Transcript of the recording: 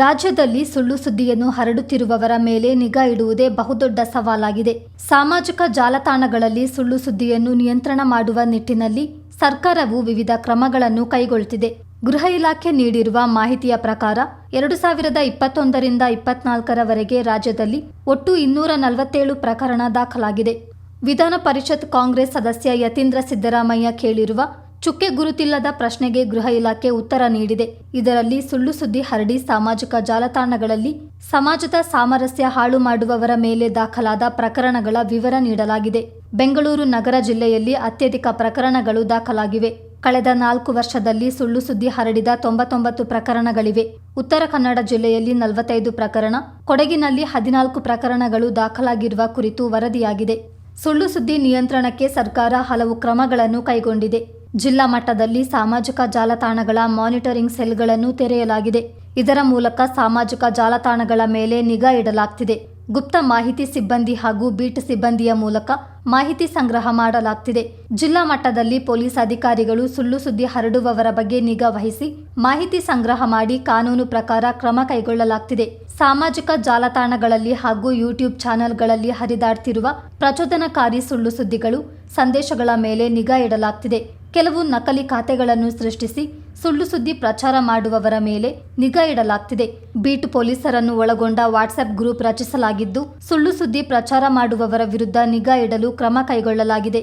ರಾಜ್ಯದಲ್ಲಿ ಸುಳ್ಳು ಸುದ್ದಿಯನ್ನು ಹರಡುತ್ತಿರುವವರ ಮೇಲೆ ನಿಗಾ ಇಡುವುದೇ ಬಹುದೊಡ್ಡ ಸವಾಲಾಗಿದೆ. ಸಾಮಾಜಿಕ ಜಾಲತಾಣಗಳಲ್ಲಿ ಸುಳ್ಳು ಸುದ್ದಿಯನ್ನು ನಿಯಂತ್ರಣ ಮಾಡುವ ನಿಟ್ಟಿನಲ್ಲಿ ಸರ್ಕಾರವು ವಿವಿಧ ಕ್ರಮಗಳನ್ನು ಕೈಗೊಳ್ಳುತ್ತಿದೆ ಗೃಹ ಇಲಾಖೆ ನೀಡಿರುವ ಮಾಹಿತಿಯ ಪ್ರಕಾರ, ಎರಡು ಸಾವಿರದ ಇಪ್ಪತ್ತೊಂದರಿಂದ ಇಪ್ಪತ್ನಾಲ್ಕರವರೆಗೆ ರಾಜ್ಯದಲ್ಲಿ ಒಟ್ಟು ಇನ್ನೂರ ನಲವತ್ತೇಳು ಪ್ರಕರಣ ದಾಖಲಾಗಿದೆ. ವಿಧಾನ ಪರಿಷತ್ ಕಾಂಗ್ರೆಸ್ ಸದಸ್ಯ ಯತೀಂದ್ರ ಸಿದ್ದರಾಮಯ್ಯ ಕೇಳಿರುವ ಚುಕ್ಕೆ ಗುರುತಿಲ್ಲದ ಪ್ರಶ್ನೆಗೆ ಗೃಹ ಇಲಾಖೆ ಉತ್ತರ ನೀಡಿದೆ. ಇದರಲ್ಲಿ ಸುಳ್ಳು ಸುದ್ದಿ ಹರಡಿ ಸಾಮಾಜಿಕ ಜಾಲತಾಣಗಳಲ್ಲಿ ಸಮಾಜದ ಸಾಮರಸ್ಯ ಹಾಳು ಮಾಡುವವರ ಮೇಲೆ ದಾಖಲಾದ ಪ್ರಕರಣಗಳ ವಿವರ ನೀಡಲಾಗಿದೆ. ಬೆಂಗಳೂರು ನಗರ ಜಿಲ್ಲೆಯಲ್ಲಿ ಅತ್ಯಧಿಕ ಪ್ರಕರಣಗಳು ದಾಖಲಾಗಿವೆ. ಕಳೆದ ನಾಲ್ಕು ವರ್ಷದಲ್ಲಿ ಸುಳ್ಳು ಸುದ್ದಿ ಹರಡಿದ ತೊಂಬತ್ತೊಂಬತ್ತು ಪ್ರಕರಣಗಳಿವೆ. ಉತ್ತರ ಕನ್ನಡ ಜಿಲ್ಲೆಯಲ್ಲಿ ನಲವತ್ತೈದು ಪ್ರಕರಣ, ಕೊಡಗಿನಲ್ಲಿ ಹದಿನಾಲ್ಕು ಪ್ರಕರಣಗಳು ದಾಖಲಾಗಿರುವ ಕುರಿತು ವರದಿಯಾಗಿದೆ. ಸುಳ್ಳು ಸುದ್ದಿ ನಿಯಂತ್ರಣಕ್ಕೆ ಸರ್ಕಾರ ಹಲವು ಕ್ರಮಗಳನ್ನು ಕೈಗೊಂಡಿದೆ. ಜಿಲ್ಲಾ ಮಟ್ಟದಲ್ಲಿ ಸಾಮಾಜಿಕ ಜಾಲತಾಣಗಳ ಮಾನಿಟರಿಂಗ್ ಸೆಲ್ಗಳನ್ನು ತೆರೆಯಲಾಗಿದೆ. ಇದರ ಮೂಲಕ ಸಾಮಾಜಿಕ ಜಾಲತಾಣಗಳ ಮೇಲೆ ನಿಗಾ ಇಡಲಾಗ್ತಿದೆ. ಗುಪ್ತ ಮಾಹಿತಿ ಸಿಬ್ಬಂದಿ ಹಾಗೂ ಬೀಟ್ ಸಿಬ್ಬಂದಿಯ ಮೂಲಕ ಮಾಹಿತಿ ಸಂಗ್ರಹ ಮಾಡಲಾಗ್ತಿದೆ. ಜಿಲ್ಲಾ ಮಟ್ಟದಲ್ಲಿ ಪೊಲೀಸ್ ಅಧಿಕಾರಿಗಳು ಸುಳ್ಳು ಸುದ್ದಿ ಹರಡುವವರ ಬಗ್ಗೆ ನಿಗಾ ವಹಿಸಿ ಮಾಹಿತಿ ಸಂಗ್ರಹ ಮಾಡಿ ಕಾನೂನು ಪ್ರಕಾರ ಕ್ರಮ ಕೈಗೊಳ್ಳಲಾಗ್ತಿದೆ. ಸಾಮಾಜಿಕ ಜಾಲತಾಣಗಳಲ್ಲಿ ಹಾಗೂ ಯೂಟ್ಯೂಬ್ ಚಾನೆಲ್ಗಳಲ್ಲಿ ಹರಿದಾಡ್ತಿರುವ ಪ್ರಚೋದನಕಾರಿ ಸುಳ್ಳು ಸುದ್ದಿಗಳು ಸಂದೇಶಗಳ ಮೇಲೆ ನಿಗಾ ಇಡಲಾಗ್ತಿದೆ. ಕೆಲವು ನಕಲಿ ಖಾತೆಗಳನ್ನು ಸೃಷ್ಟಿಸಿ ಸುಳ್ಳು ಸುದ್ದಿ ಪ್ರಚಾರ ಮಾಡುವವರ ಮೇಲೆ ನಿಗಾ ಇಡಲಾಗ್ತಿದೆ. ಬೀಟ್ ಪೊಲೀಸರನ್ನು ಒಳಗೊಂಡ ವಾಟ್ಸ್ಆಪ್ ಗ್ರೂಪ್ ರಚಿಸಲಾಗಿದ್ದು ಸುಳ್ಳು ಸುದ್ದಿ ಪ್ರಚಾರ ಮಾಡುವವರ ವಿರುದ್ಧ ನಿಗಾ ಇಡಲು ಕ್ರಮ ಕೈಗೊಳ್ಳಲಾಗಿದೆ.